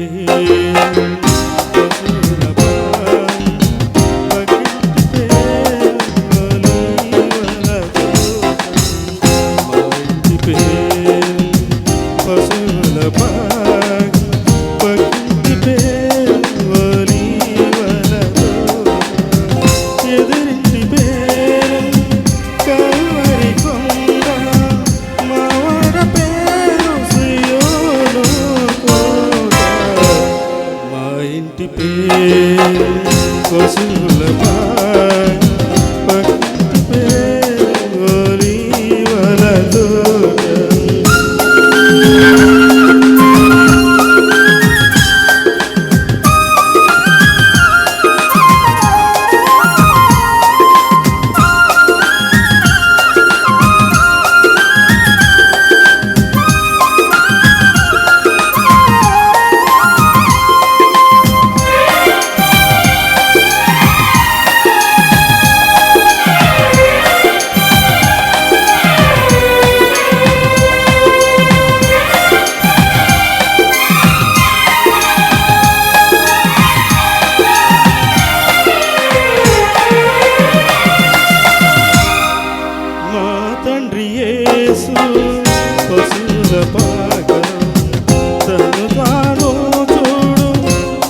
রাতে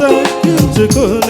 తగ్గించుకోలే.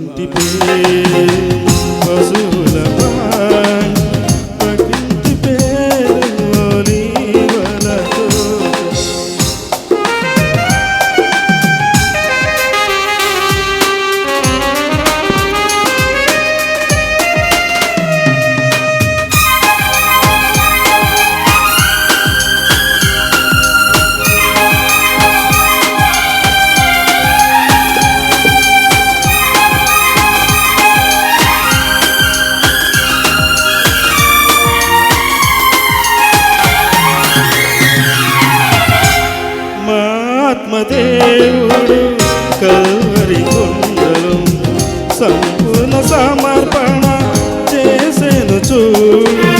Shanti Pee. దేవుడు కల్వరి కొండలు సంపూర్ణ సమర్పణ చేసేను చూడు.